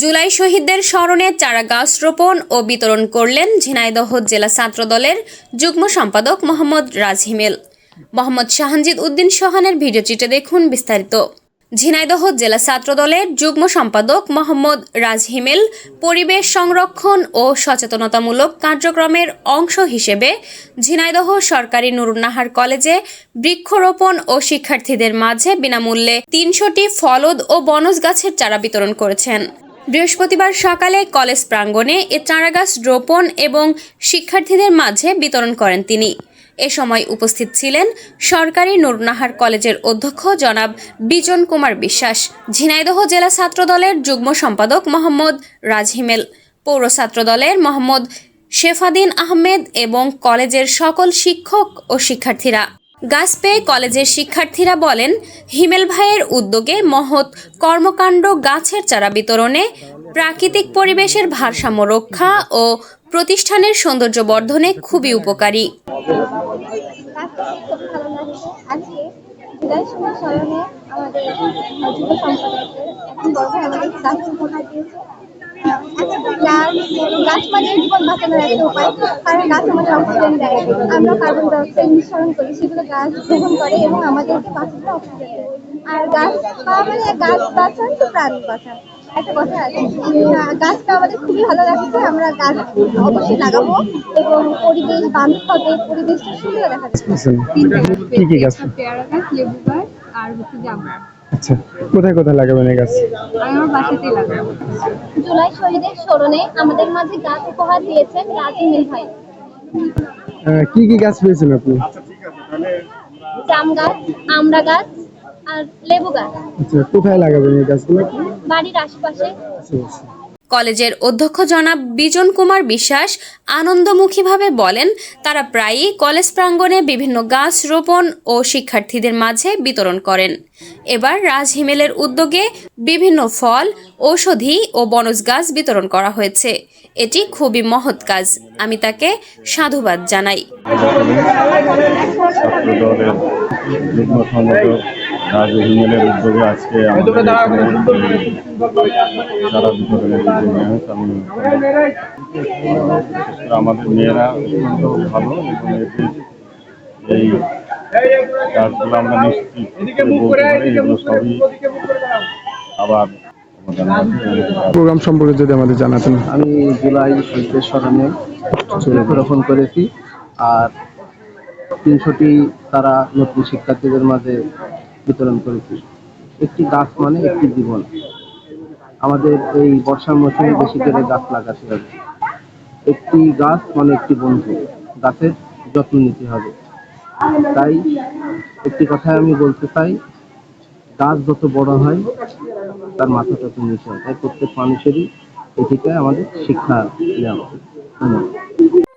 জুলাই শহীদদের স্মরণে চারা গাছ রোপণ ও বিতরণ করলেন ঝিনাইদহ জেলা ছাত্রদলের যুগ্ম সম্পাদক মোহাম্মদ রাজহিমেল। মোহাম্মদ শাহানজিদ উদ্দিন সোহানের ভিডিওচিত্রে দেখুন বিস্তারিত। ঝিনাইদহ জেলা ছাত্রদলের যুগ্ম সম্পাদক মোহাম্মদ রাজহিমেল পরিবেশ সংরক্ষণ ও সচেতনতামূলক কার্যক্রমের অংশ হিসেবে ঝিনাইদহ সরকারি নুরুন্নাহার কলেজে বৃক্ষরোপণ ও শিক্ষার্থীদের মাঝে বিনামূল্যে তিনশোটি ফলদ ও বনজ গাছের চারা বিতরণ করেছেন। বৃহস্পতিবার সকালে কলেজ প্রাঙ্গণে এ চারাগাছ রোপণ এবং শিক্ষার্থীদের মাঝে বিতরণ করেন তিনি। এ সময় উপস্থিত ছিলেন সরকারি নুরনাহার কলেজের অধ্যক্ষ জনাব বিজন কুমার বিশ্বাস, ঝিনাইদহ জেলা ছাত্রদলের যুগ্ম সম্পাদক মোহাম্মদ রাজহিমেল, পৌর ছাত্রদলের মোহাম্মদ শেফাদিন আহমেদ এবং কলেজের সকল শিক্ষক ও শিক্ষার্থীরা। গাছ পেয়ে কলেজের শিক্ষার্থীরা বলেন, হিমেল ভাইয়ের উদ্যোগে মহৎ কর্মকাণ্ড, গাছের চারা বিতরণে প্রাকৃতিক পরিবেশের ভারসাম্য রক্ষা ও প্রতিষ্ঠানের সৌন্দর্য বর্ধনে খুবই উপকারী। আমাদের গাছ গাছ গাছ মানে জীবন বাঁচানোর একটা উপায়। কারণ গাছ আমাদের অক্সিজেন দেয়। আমরা কার্বন ডাই অক্সাইড নিঃসরণ করি সেগুলো গাছ গ্রহণ করে এবং আমাদেরকে বাঁচাতে অক্সিজেন দেয়। আর গাছ পাওয়া মানে গাছ বাঁচান তো প্রাণ বাঁচান। একটা কথা আছে আহ, গাছটা আমাদের খুবই ভালো লাগছে। আমরা গাছ অবশ্যই লাগাবো এবং পরিবেশ বান্ধব হবে পরিবেশটা সুন্দর দেখা যাচ্ছে কি কি গাছ? পেয়ারা গাছ লেবু গাছ আর হচ্ছে জামরা আচ্ছা কোথায় কোথায় লাগাবেন এই গাছ? আমার বাসাতেই লাগাবো। জুলাই শহীদের স্মরণে আমাদের মাঝে গাছ উপহার দিয়েছেন রাজমিল ভাই। আহ, কি কি গাছ পেয়েছেন আপনি? জাম গাছ আমড়া গাছ আর লেবু গাছ। আচ্ছা কোথায় লাগাবেন এই গাছগুলো? বাড়ির আশেপাশে। আচ্ছা, আচ্ছা। কলেজের অধ্যক্ষ জনাব বিজন কুমার বিশ্বাস আনন্দমুখীভাবে বলেন, তারা প্রায়ই কলেজ প্রাঙ্গণে বিভিন্ন গাছ রোপণ ও শিক্ষার্থীদের মাঝে বিতরণ করেন। এবার রাজ হিমেলের উদ্যোগে বিভিন্ন ফল, ঔষধি ও বনজ গাছ বিতরণ করা হয়েছে। এটি খুবই মহৎ কাজ। আমি তাকে সাধুবাদ জানাই। রাজু হিমেলের উদ্যোগে আজকে আমাদের সারা উদ্যোগ আমাদের মেয়েরা অত্যন্ত ভালো এবং এদের এই কাজগুলো আমরা নিশ্চিত এগুলো সবই আবার আমাদের প্রোগ্রাম সম্পর্কে যদি আমাদের জানাতেন। আমি জুলাই শহীদের স্মরণে বৃক্ষরোপণ করেছি আর তিনশোটি তারা নতুন শিক্ষার্থীদের মাঝে বিতরণ করেছি। একটি গাছ মানে একটি জীবন। আমাদের এই বর্ষার মৌসুমে বেশি করে গাছ লাগাতে হবে। একটি গাছ মানে একটি বন্ধু। গাছের যত্ন নিতে হবে। তাই একটি কথাই আমি বলতে চাই, গাছ যত বড় হয়, তার মাথা তত নিচে হয়। তাই প্রত্যেক মানুষেরই এটিকে আমাদের শিক্ষা নেওয়া ধন্যবাদ।